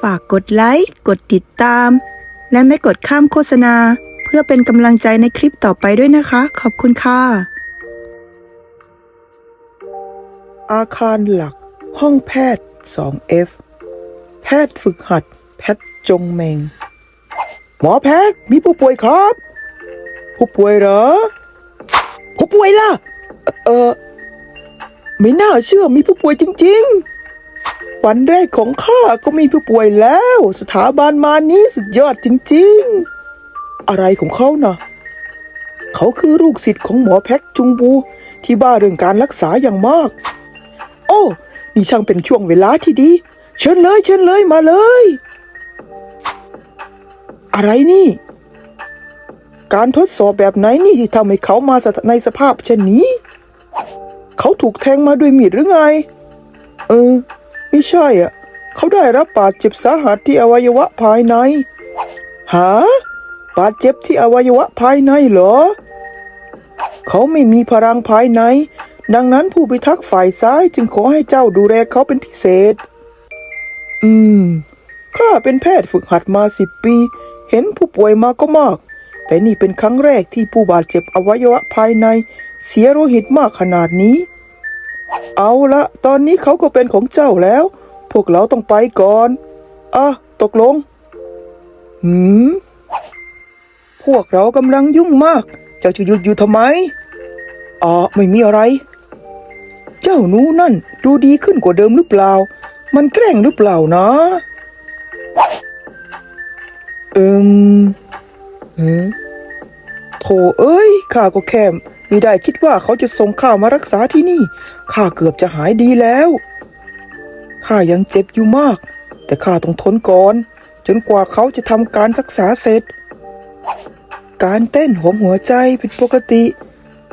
ฝากกดไลค์ กดติดตาม และไม่กดข้ามโฆษณา เพื่อเป็นกำลังใจในคลิปต่อไปด้วยนะคะ ขอบคุณค่ะ อาคารหลัก ห้องแพทย์ 2F แพทย์ฝึกหัด แพทย์จงเมง หมอแพทย์มีผู้ป่วยครับ ผู้ป่วยเหรอ ผู้ป่วยล่ะ เออไม่น่าเชื่อมีผู้ป่วยจริง ๆ วันแรกของข้าก็มีผู้ป่วยแล้ว สถาบันมานี้สุดยอดจริงๆ อะไรของเขานะเขาคือลูกศิษย์ของหมอแพ็กจุงบูที่บ้าเรื่องการรักษาอย่างมาก โอ้นี่ช่างเป็นช่วงเวลาที่ดี เชิญเลยเชิญเลยมาเลย อะไรนี่ การทดสอบแบบไหนนี่ที่ทำให้เขามาในสภาพเช่นนี้ เขาถูกแทงมาด้วยมีดหรือไง เออ ไม่ใช่อะ เขาได้รับบาดเจ็บสาหัสที่อวัยวะภายใน หา บาดเจ็บที่อวัยวะภายในเหรอ เขาไม่มีพลังภายใน ดังนั้นผู้พิทักษ์ฝ่ายซ้ายจึงขอให้เจ้าดูแลเขาเป็นพิเศษ อืม ข้าเป็นแพทย์ฝึกหัดมาสิบปี เห็นผู้ป่วยมาก็มาก แต่นี่เป็นครั้งแรกที่ผู้บาดเจ็บอวัยวะภายใน เสียโลหิตมากขนาดนี้ เอาละตอนนี้เขาก็เป็นของเจ้าแล้ว พวกเราต้องไปก่อนอะตกลง หืม พวกเรากำลังยุ่งมาก เจ้าจะหยุดอยู่ทำไมอ๋อไม่มีอะไร เจ้าหนูนั่นดูดีขึ้นกว่าเดิมหรือเปล่า มันแกล้งหรือเปล่านะ เอิมเออโถเอ้ยข้าก็แค่ ไม่ได้คิดว่าเขาจะส่งข้ามารักษาที่นี่ ข้าเกือบจะหายดีแล้ว ข้ายังเจ็บอยู่มาก แต่ข้าต้องทนก่อน จนกว่าเขาจะทำการรักษาเสร็จ การเต้นของหัวใจผิดปกติ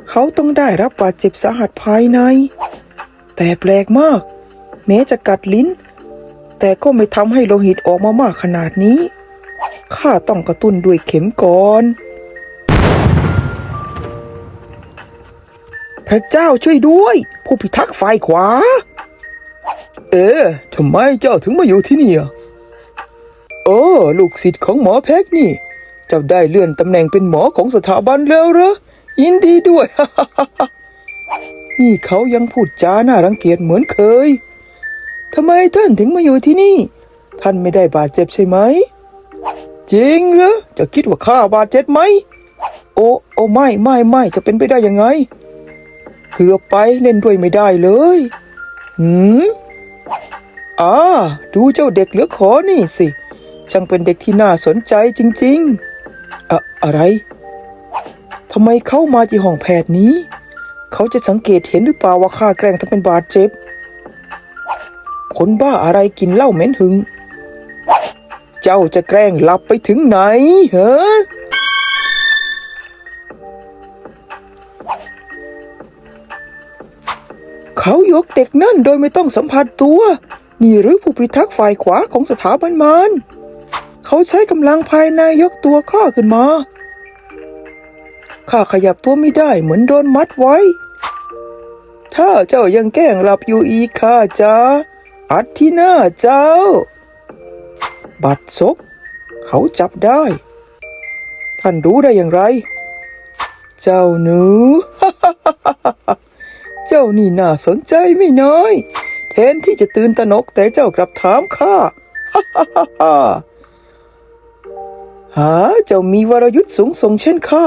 เขาต้องได้รับบาดเจ็บสาหัสภายใน แต่แปลกมาก แม้จะกัดลิ้น แต่ก็ไม่ทำให้โลหิตออกมามากขนาดนี้ ข้าต้องกระตุ้นด้วยเข็มก่อน พระเจ้าช่วยด้วย ผู้พิทักษ์ฝ่ายขวา เอ๊ะทำไมเจ้าถึงมาอยู่ที่นี่อะโอ้ลูกศิษย์ของหมอแพ็กนี่ เจ้าได้เลื่อนตำแหน่งเป็นหมอของสถาบันแล้วเหรอยินดีด้วย นี่เขายังพูดจาน่ารังเกียจเหมือนเคยทำไมท่านถึงมาอยู่ที่นี่ ท่านไม่ได้บาดเจ็บใช่ไหม จริงเหรอจะคิดว่าข้าบาดเจ็บไหม โอ้โอ้ไม่ไม่ไม่จะเป็นไปได้ยังไง เกือบไปเล่นด้วยไม่ได้เลยหืมอ่าดูเจ้าเด็กเหลือขอนี่สิ ช่างเป็นเด็กที่น่าสนใจจริง ๆ อะอะไรทำไมเข้ามาที่ห้องแพทย์นี้ เขาจะสังเกตเห็นหรือเปล่าว่าข้าแกล้งทำเป็นบาดเจ็บ คนบ้าอะไรกินเหล้าเหม็นหึง เจ้าจะแกล้งหลับไปถึงไหนเหรอ เขายกเด็กนั่นโดยไม่ต้องสัมผัสตัว นี่หรือผู้พิทักษ์ฝ่ายขวาของสถาบันมารเขาใช้กำลังภายในยกตัวข้าขึ้นมา ข้าขยับตัวไม่ได้เหมือนโดนมัดไว้ ถ้าเจ้ายังแกล้งหลับอยู่อีกข้าจะอัดที่หน้าเจ้า บัดซบเขาจับได้ ท่านรู้ได้อย่างไร เจ้าหนู เจ้านี่น่าสนใจไม่น้อย แทนที่จะตื่นตระหนกแต่เจ้ากลับถามข้าหาเจ้ามีวรยุทธ์สูงส่งเช่นข้า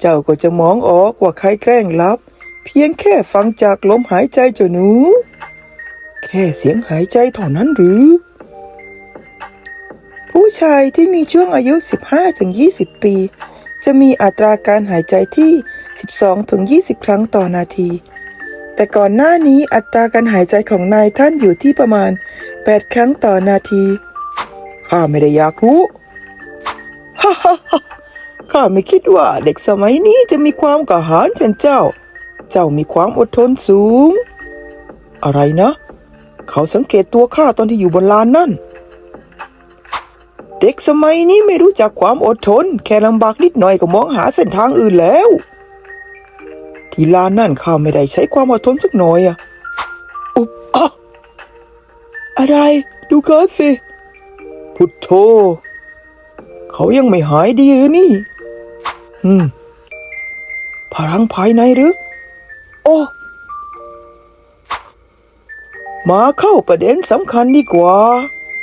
เจ้าก็จะมองออกว่าใครแกล้งลับ เพียงแค่ฟังจากลมหายใจเจ้าหนู แค่เสียงหายใจเท่านั้นหรือ ผู้ชายที่มีช่วงอายุ 15-20 ปี จะมีอัตราการหายใจที่ 12-20 ครั้งต่อนาที แต่ก่อนหน้านี้อัตราการหายใจของนายท่านอยู่ที่ประมาณ 8 ครั้งต่อนาที ข้าไม่ได้อยากรู้ ฮ่าฮ่าฮ่าข้าไม่คิดว่าเด็กสมัยนี้จะมีความกระหายเช่นเจ้า เจ้ามีความอดทนสูง อะไรนะ เขาสังเกตตัวข้าตอนที่อยู่บนลานนั่น เด็กสมัยนี้ไม่รู้จักความอดทน แค่ลำบากนิดหน่อยก็มองหาเส้นทางอื่นแล้ว ที่ลานนั่นข้าไม่ได้ใช้ความอดทนสักหน่อยอะอุบอะอะไร ดูเกิดสิ พุทโธ เขายังไม่หายดีหรือนี่ อืม พลังภายในหรือ โอ้มาเข้าประเด็นสำคัญดีกว่า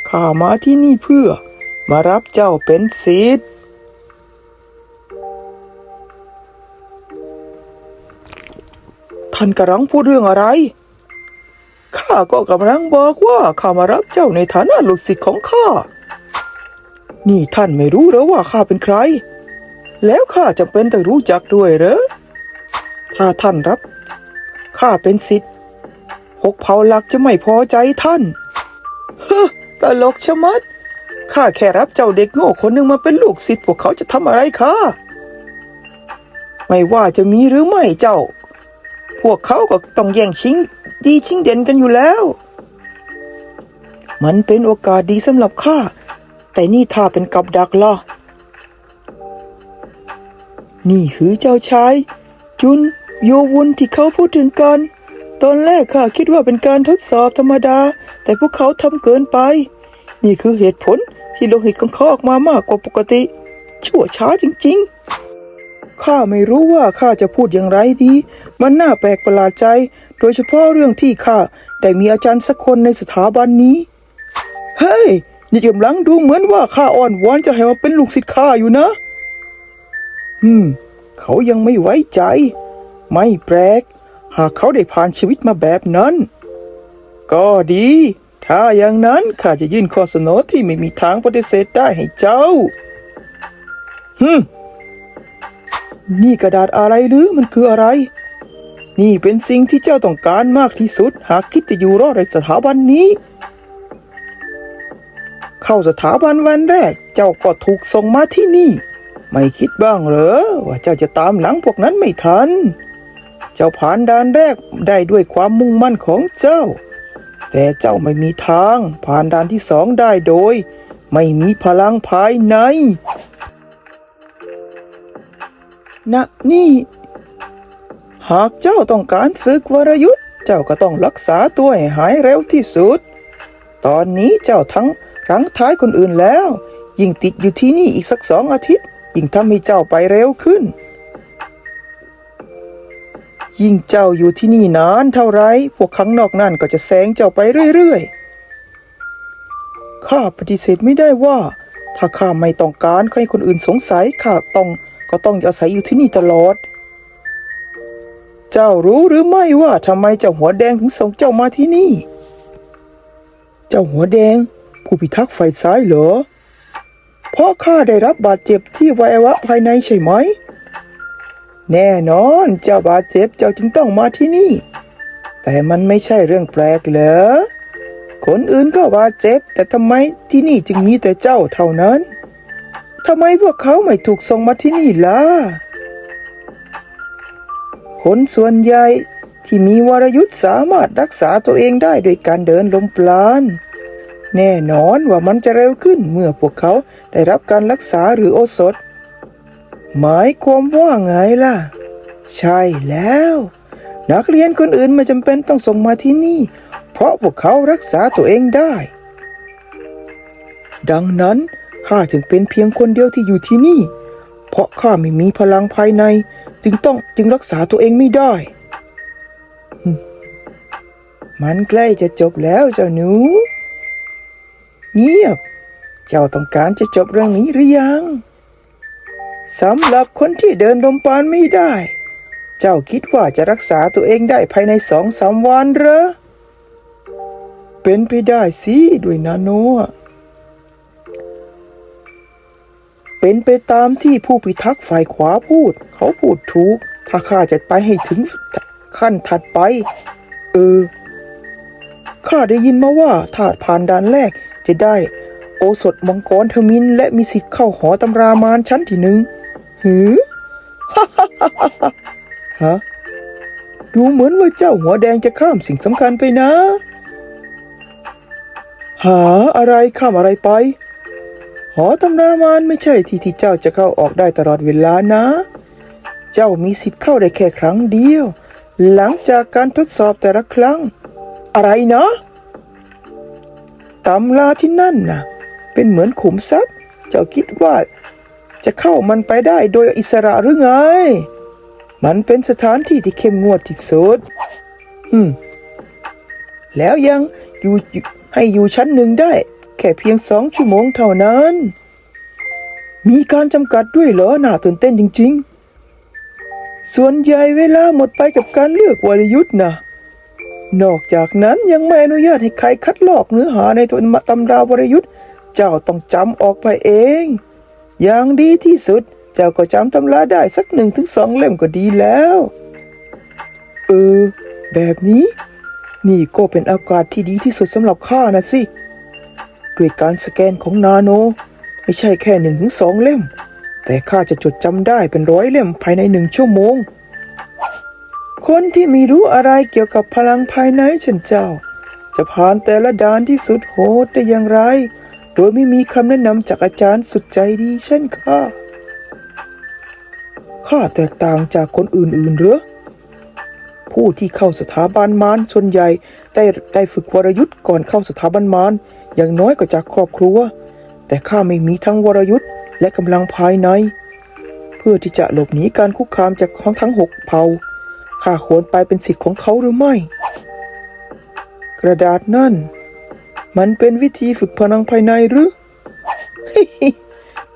ข้ามาที่นี่เพื่อ มารับเจ้าเป็นศิษย์านกำลังพูดเรื่องอะไร ข้าก็กำลังบอกว่าข้ามารับเจ้าในฐานะลูกศิษย์ของข้า นี่ท่านไม่รู้หรือว่าข้าเป็นใคร แล้วข้าจำเป็นต้องรู้จักด้วยเหรอ ถ้าท่านรับ ข้าเป็นศิษย์หกเผ่าหลักจะไม่พอใจท่าน เฮ้อตลกชะมัด ข้าแค่รับเจ้าเด็กโง่คนหนึ่งมาเป็นลูกศิษย์พวกเขาจะทำอะไรข้า ไม่ว่าจะมีหรือไม่เจ้า พวกเขาก็ต้องแย่งชิงดีชิงเด่นกันอยู่แล้ว มันเป็นโอกาสดีสำหรับข้า แต่นี่ถ้าเป็นกับดักล่ะ นี่คือเจ้าชาย จุนโยวุนที่เขาพูดถึงกัน ตอนแรกข้าคิดว่าเป็นการทดสอบธรรมดา แต่พวกเขาทำเกินไป นี่คือเหตุผลที่โลหิตของเขาออกมามากกว่าปกติ ชั่วช้าจริง ๆ ข้าไม่รู้ว่าข้าจะพูดอย่างไรดี มันน่าแปลกประหลาดใจ โดยเฉพาะเรื่องที่ข้าได้มีอาจารย์สักคนในสถาบันนี้ เฮ้ยนี่กำลังดูเหมือนว่าข้าอ่อนหวานจะให้มาเป็นลูกศิษย์ข้าอยู่นะ อืม เขายังไม่ไว้ใจ ไม่แปลก หากเขาได้ผ่านชีวิตมาแบบนั้น ก็ดี ถ้าอย่างนั้นข้าจะยื่นข้อเสนอที่ไม่มีทางปฏิเสธได้ให้เจ้าฮึม นี่กระดาษอะไรหรือมันคืออะไร นี่เป็นสิ่งที่เจ้าต้องการมากที่สุด หากคิดจะอยู่รอดในสถาบันนี้ เข้าสถาบันวันแรก เจ้าก็ถูกส่งมาที่นี่ ไม่คิดบ้างเหรอ ว่าเจ้าจะตามหลังพวกนั้นไม่ทัน เจ้าผ่านด่านแรกได้ด้วยความมุ่งมั่นของเจ้า แต่เจ้าไม่มีทางผ่านด่านที่สองได้โดย ไม่มีพลังภายใน นะนี่ หากเจ้าต้องการฝึกวรยุทธ์เจ้าก็ต้องรักษาตัวให้หายเร็วที่สุด ตอนนี้เจ้าทั้งรั้งท้ายคนอื่นแล้ว ยิ่งติดอยู่ที่นี่อีกสักสองอาทิตย์ ยิ่งทำให้เจ้าไปเร็วขึ้น ยิ่งเจ้าอยู่ที่นี่นานเท่าไร พวกข้างนอกนั่นก็จะแซงเจ้าไปเรื่อยๆ ข้าปฏิเสธไม่ได้ว่า ถ้าข้าไม่ต้องการให้คนอื่นสงสัยข้าต้อง ก็ต้องอาศัยอยู่ที่นี่ตลอด เจ้ารู้หรือไม่ว่าทำไมเจ้าหัวแดงถึงส่งเจ้ามาที่นี่ เจ้าหัวแดง ผู้พิทักษ์ฝ่ายซ้ายเหรอ เพราะข้าได้รับบาดเจ็บที่วัยวะภายในใช่ไหม แน่นอนเจ้าบาดเจ็บเจ้าจึงต้องมาที่นี่ แต่มันไม่ใช่เรื่องแปลกเหรอคนอื่นก็บาดเจ็บ แต่ทำไมที่นี่จึงมีแต่เจ้าเท่านั้น ทำไมพวกเขาไม่ถูกส่งมาที่นี่ล่ะ คนส่วนใหญ่ที่มีวรยุทธ์สามารถรักษาตัวเองได้โดยการเดินลมปราณ แน่นอนว่ามันจะเร็วขึ้นเมื่อพวกเขาได้รับการรักษาหรือโอสถ หมายความว่าไงล่ะ ใช่แล้ว นักเรียนคนอื่นไม่จำเป็นต้องส่งมาที่นี่ เพราะพวกเขารักษาตัวเองได้ ดังนั้น ข้าจึงเป็นเพียงคนเดียวที่อยู่ที่นี่ เพราะข้าไม่มีพลังภายใน จึงต้องจึงรักษาตัวเองไม่ได้ มันใกล้จะจบแล้วเจ้าหนู เงียบ เจ้าต้องการจะจบเรื่องนี้หรือยังสำหรับคนที่เดินลมปานไม่ได้ เจ้าคิดว่าจะรักษาตัวเองได้ภายในสองสามวันเหรอ เป็นไปได้สิด้วยนาโนอะ เป็นไปตามที่ผู้พิทักษ์ฝ่ายขวาพูด เขาพูดถูก ถ้าข้าจะไปให้ถึงขั้นถัดไป เออ ข้าได้ยินมาว่าถ้าผ่านด่านแรกจะได้ โอสถมังกรเทอร์มิน และมีสิทธิ์เข้าหอตำรามารชั้นที่หนึ่งหือฮะดูเหมือนว่าเจ้าหัวแดงจะข้ามสิ่งสำคัญไปนะ หาอะไรข้ามอะไรไป หอตำรามารไม่ใช่ที่ที่เจ้าจะเข้าออกได้ตลอดเวลานะ เจ้ามีสิทธิ์เข้าได้แค่ครั้งเดียว หลังจากการทดสอบแต่ละครั้ง อะไรนะตำราที่นั่นน่ะ เป็นเหมือนขุมทรัพย์ เจ้าคิดว่า จะเข้ามันไปได้โดยอิสระหรือไง มันเป็นสถานที่ที่เข้มงวดที่สุดอืมแล้วยังอยู่ให้อยู่ชั้นหนึ่งได้ แค่เพียงสองชั่วโมงเท่านั้น มีการจำกัดด้วยเหรอน่าตื่นเต้นจริง ๆ ส่วนใหญ่เวลาหมดไปกับการเลือกวรยุทธ์นะนอกจากนั้นยังไม่อนุญาตให้ใครคัดลอกเนื้อหาในตำราวรยุทธ์เจ้าต้องจำออกไปเอง อย่างดีที่สุด เจ้าก็จำตำราได้สักหนึ่งถึงสองเล่มก็ดีแล้ว เออ แบบนี้ นี่ก็เป็นโอกาสที่ดีที่สุดสำหรับข้านะสิ ด้วยการสแกนของนาโน ไม่ใช่แค่หนึ่งถึงสองเล่ม แต่ข้าจะจดจำได้เป็นร้อยเล่มภายในหนึ่งชั่วโมง คนที่ไม่รู้อะไรเกี่ยวกับพลังภายในฉันเจ้า จะผ่านแต่ละด่านที่สุดโหดได้อย่างไร โดยไม่มีคำแนะนำจากอาจารย์สุดใจดีเช่นข้าข้าแตกต่างจากคนอื่นๆหรือผู้ที่เข้าสถาบันมารส่วนใหญ่ได้ได้ฝึกวรยุทธ์ก่อนเข้าสถาบันมาร อย่างน้อยก็จากครอบครัว แต่ข้าไม่มีทั้งวรยุทธ์และกำลังภายใน เพื่อที่จะหลบหนีการคุกคามจากของทั้งหกเผ่าข้าควรไปเป็นสิทธิ์ของเขาหรือไม่ กระดาษนั่น มันเป็นวิธีฝึกพลังภายในหรือ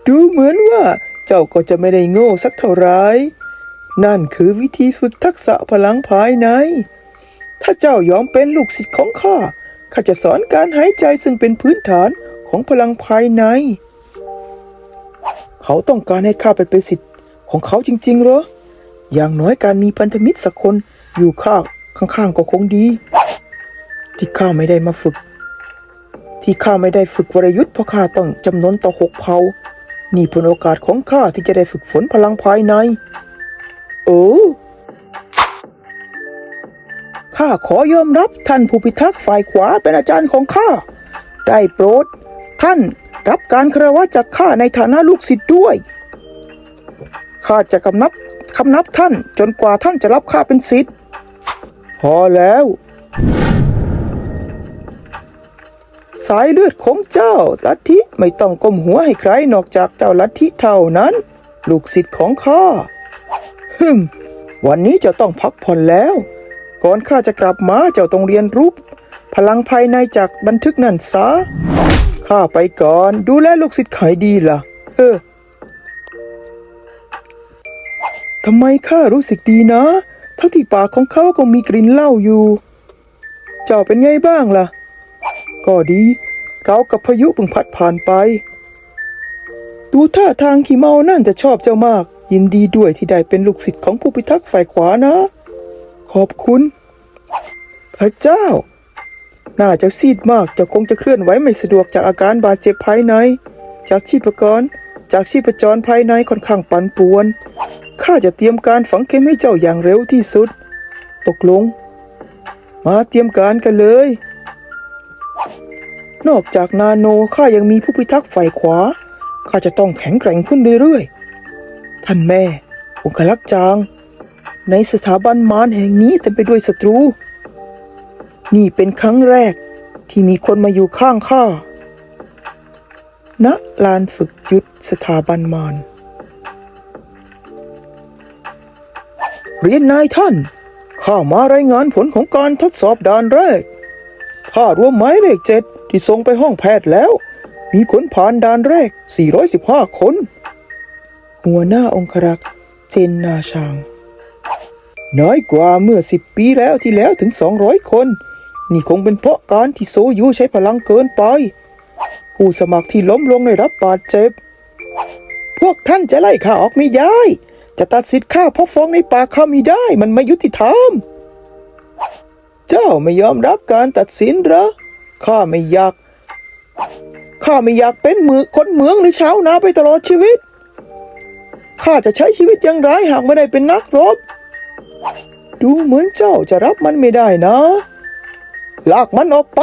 ดูเหมือนว่าเจ้าก็จะไม่ได้โง่สักเท่าไหรนั่นคือวิธีฝึกทักษะพลังภายใน ถ้าเจ้ายอมเป็นลูกศิษย์ของข้า ข้าจะสอนการหายใจซึ่งเป็นพื้นฐานของพลังภายใน เขาต้องการให้ข้าไปเป็นศิษย์ของเขาจริงๆเหรอ อย่างน้อยการมีพันธมิตรสักคนอยู่ข้าข้างๆก็คงดี ที่ข้าไม่ได้มาฝึก ที่ข้าไม่ได้ฝึกวรยุทธ์เพราะข้าต้องจำนวนต่อหกเผ่านี่เป็นโอกาสของข้าที่จะได้ฝึกฝนพลังภายใน โอ้ ข้าขอยอมรับท่านผู้พิทักษ์ฝ่ายขวาเป็นอาจารย์ของข้า ได้โปรด ท่านรับการคารวะจากข้าในฐานะลูกศิษย์ด้วย ข้าจะกำนับคำนับท่านจนกว่าท่านจะรับข้าเป็นศิษย์ พอแล้ว สายเลือดของเจ้าลัทธิไม่ต้องก้มหัวให้ใครนอกจากเจ้าลัทธิเท่านั้น ลูกศิษย์ของข้าฮึมวันนี้จ้าต้องพักผ่อนแล้ว ก่อนข้าจะกลับมาเจ้าต้องเรียนรู้พลังภายในจากบันทึกนั่นซะข้าไปก่อนดูแลลูกศิษย์ขายดีล่ะ เออทำไมข้ารู้สึกดีนะ ทั้งที่ปากของเขาก็มีกลิ่นเหล้าอยู่ เจ้าเป็นไงบ้างล่ะ ก็ดี เรากับพายุเพิ่งพัดผ่านไป ดูท่าทางขี้เมานั่นจะชอบเจ้ามาก ยินดีด้วยที่ได้เป็นลูกศิษย์ของผู้พิทักษ์ฝ่ายขวานะ ขอบคุณ พระเจ้าน่าจะซีดมากจะคงจะเคลื่อนไหวไม่สะดวกจากอาการบาดเจ็บภายใน จากชีพกร จากชีพจรภายในค่อนข้างปั่นป่วน ข้าจะเตรียมการฝังเข็มให้เจ้าอย่างเร็วที่สุด ตกลง มาเตรียมการกันเลย นอกจากนาโนข้ายังมีผู้พิทักษ์ฝ่ายขวา ข้าจะต้องแข็งแกร่งขึ้นเรื่อยๆ ท่านแม่องคลักษ์จาง ในสถาบันมารแห่งนี้เต็มไปด้วยศัตรู นี่เป็นครั้งแรกที่มีคนมาอยู่ข้างข้าณลานฝึกยุทธสถาบันมารเรียนนายท่าน ข้ามารายงานผลของการทดสอบด่านแรกถ้ารวมหมายเลขเจ็ดที่ส่งไปห้องแพทย์แล้ว มีคนผ่านด่านแรก 415 คน หัวหน้าองครักษ์เจนนาชาง น้อยกว่าเมื่อ10ปีแล้วที่แล้วถึง200คน นี่คงเป็นเพราะการที่โซยูใช้พลังเกินไป ผู้สมัครที่ล้มลงได้รับบาดเจ็บ พวกท่านจะไล่ข้าออกไม่ได้ จะตัดสิทธิ์ข้าเพราะฟ้องในปากข้าไม่ได้ มันไม่ยุติธรรม เจ้าไม่ยอมรับการตัดสินหรอข้าไม่อยากข้าไม่อยากเป็นมือคนเมืองหรือชาวนาไปตลอดชีวิต ข้าจะใช้ชีวิตอย่างไรหากไม่ได้เป็นนักรบ ดูเหมือนเจ้าจะรับมันไม่ได้นะ ลากมันออกไป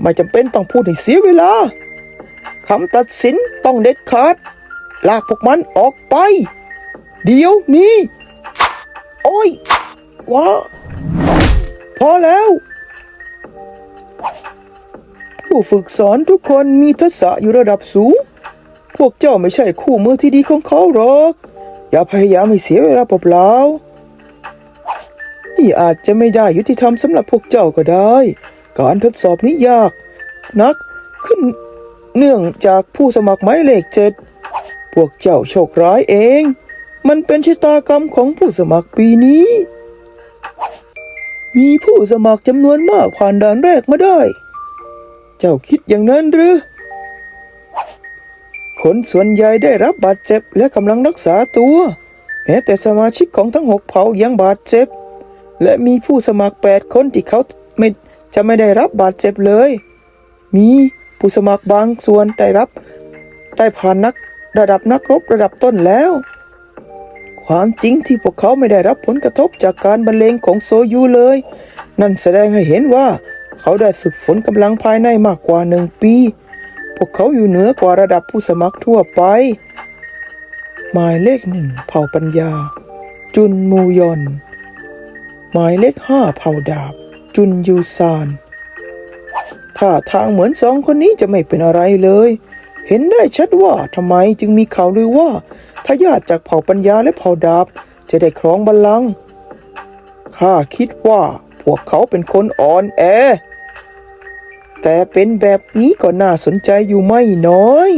ไม่จำเป็นต้องพูดให้เสียเวลาคำตัดสินต้องเด็ดขาด ลากพวกมันออกไป เดี๋ยวนี้ โอ้ยว้าพอแล้ว ผู้ฝึกสอนทุกคนมีทักษะอยู่ระดับสูง พวกเจ้าไม่ใช่คู่มือที่ดีของเขาหรอก อย่าพยายามให้เสียเวลาเปล่าๆ นี่อาจจะไม่ได้ยุติธรรมสำหรับพวกเจ้าก็ได้ การทดสอบนี้ยาก นักขึ้นเนื่องจากผู้สมัครหมายเลขเจ็ดพวกเจ้าโชคร้ายเอง มันเป็นชะตากรรมของผู้สมัครปีนี้ มีผู้สมัครจำนวนมากผ่านด่านแรกมาได้ เจ้าคิดอย่างนั้นหรือ คนส่วนใหญ่ได้รับบาดเจ็บและกำลังรักษาตัว แม้แต่สมาชิกของทั้งหกเผ่ายังบาดเจ็บ และมีผู้สมัครแปดคนที่เขาไม่จะไม่ได้รับบาดเจ็บเลย มีผู้สมัครบางส่วนได้รับ ได้ผ่านนักระดับนักรบระดับต้นแล้ว ความจริงที่พวกเขาไม่ได้รับผลกระทบจากการบรรเลงของโซยูเลย นั่นแสดงให้เห็นว่าเขาได้ฝึกฝนกำลังภายในมากกว่าหนึ่งปี พวกเขาอยู่เหนือกว่าระดับผู้สมัครทั่วไป หมายเลขหนึ่งเผ่าปัญญา จุนมูยอน หมายเลขห้าเผ่าดาบ จุนยูซานท่าทางเหมือนสองคนนี้จะไม่เป็นอะไรเลย เห็นได้ชัดว่าทำไมจึงมีข่าวลือว่าทายาทจากเผ่าปัญญาและเผ่าดาบจะได้ครองบัลลังก์ข้าคิดว่าพวกเขาเป็นคนอ่อนแอ แต่เป็นแบบนี้ก็น่าสนใจอยู่ไม่น้อย